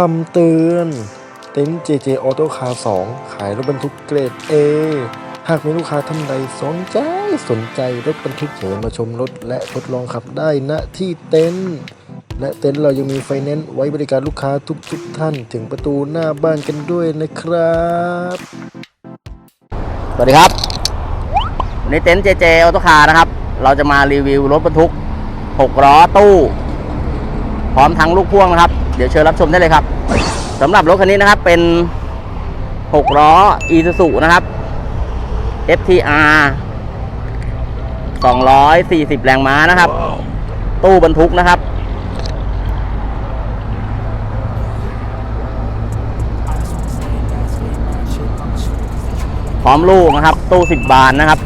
คำเตือนเต็นท์ JJ Auto Car 2 ขายรถบรรทุกเกรด A หากมีลูกค้าท่านใดสนใจสนใจรถบรรทุกเชิญมาชมรถและทดลองขับได้ณที่เต็นท์และเต็นท์เรายังมีไฟแนนซ์ไว้บริการลูกค้าทุกๆทท่านถึงประตูหน้าบ้านกันด้วยนะครับ สวัสดีครับวันนี้เต็นท์เจเจออโตคาร์นะครับ เราจะมารีวิวรถบรรทุก 6 ล้อตู้ พร้อมทั้งลูกพ่วงนะครับ เดี๋ยวเชิญรับชมได้เลยครับสำหรับรถคันนี้นะครับเป็น 6 ล้อ Isuzu นะครับ FTR 240 แรงม้านะครับ ตู้บรรทุกนะครับ พร้อมลูกนะครับ ตู้ 10 บานนะครับ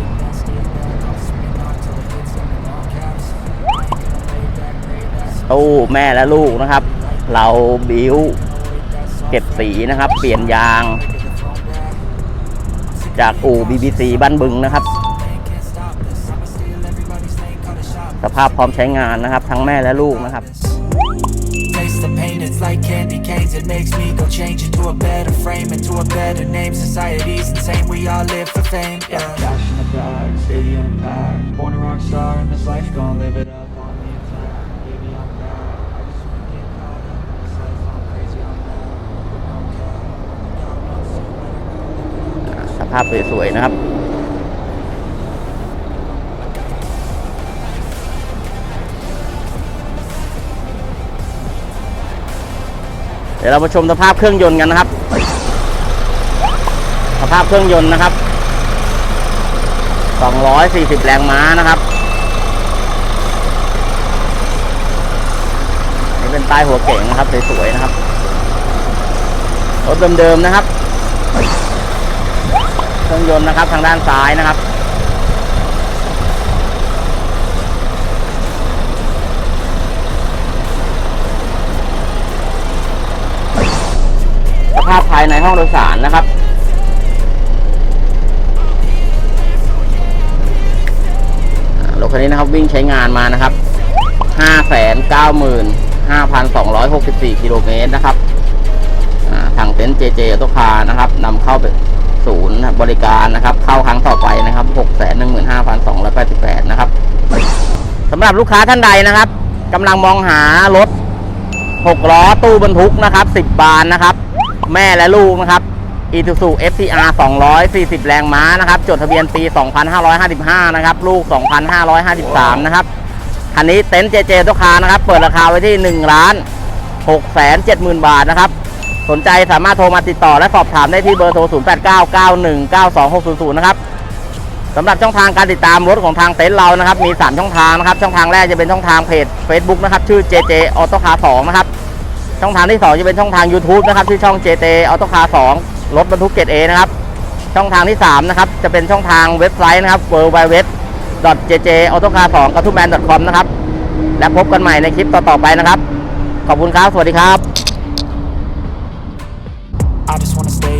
ตู้แม่และลูกนะครับ เราบิวเก็บสีนะครับ เปลี่ยนยาง จากอู่ BBC บ้านบึงนะครับ สภาพพร้อมใช้งานนะครับ ทั้งแม่และลูกนะครับ Taste the pain, it's like candy canes. It makes me go change into a better frame, into a better name. Society's insane, we all live for fame. Yeah. Cash in the bag, stadium packed. Born a rock star in this life, gonna live it up าพสวยๆนะครับเดี๋ยวเรามาชมสภาพเครื่องยนต์กันนะครับ สภาพเครื่องยนต์นะครับ 240 แรงม้านะครับ นี่เป็นป้หัวเก่งนะครับสวยๆนะครับ รถเดิมๆนะครับ เครื่องยนต์นะครับทางด้านซ้ายนะครับ สภาพภายในห้องโดยสารนะครับรถคันนี้นะครับวิ่งใช้งานมานะครับ 595,264 กิโลเมตรนะครับอ่าทางเต็นท์เจเจตุคานะครับนำเข้าไป ศูนย์บริการนะครับ เข้าครั้งต่อไปนะครับ615,288นะครับสำหรับลูกค้าท่านใดนะครับกำลังมองหารถ6ล้อตู้บรรทุกนะครับ10บานนะครับ แม่และลูกนะครับ Isuzu FTR 240แรงม้านะครับจดทะเบียนปี2555นะครับ ลูก2553นะครับคันนี้เต็นท์เจเจตุคานะครับ เปิดราคาไว้ที่1ล้าน6 7 0 0 0 0บาทนะครับ สนใจสามารถโทรมาติดต่อและสอบถามได้ที่เบอร์โทร 0899192600 นะครับสำหรับช่องทางการติดตามรถของทางเต็นท์เรานะครับ มี 3 ช่องทางนะครับ ช่องทางแรกจะเป็นช่องทางเพจ Facebook นะครับ ชื่อ JJ Auto Car 2นะครับ ช่องทางที่ 2 จะเป็นช่องทาง YouTube นะครับ ชื่อช่อง JJ Auto Car 2รถบรรทุกเกรด A นะครับ ช่องทางที่ 3 นะครับ จะเป็นช่องทางเว็บไซต์นะครับ www.jjautocar2 g a t u m a n c o m นะครับ และพบกันใหม่ในคลิปต่อๆไปนะครับ ขอบคุณครับ สวัสดีครับ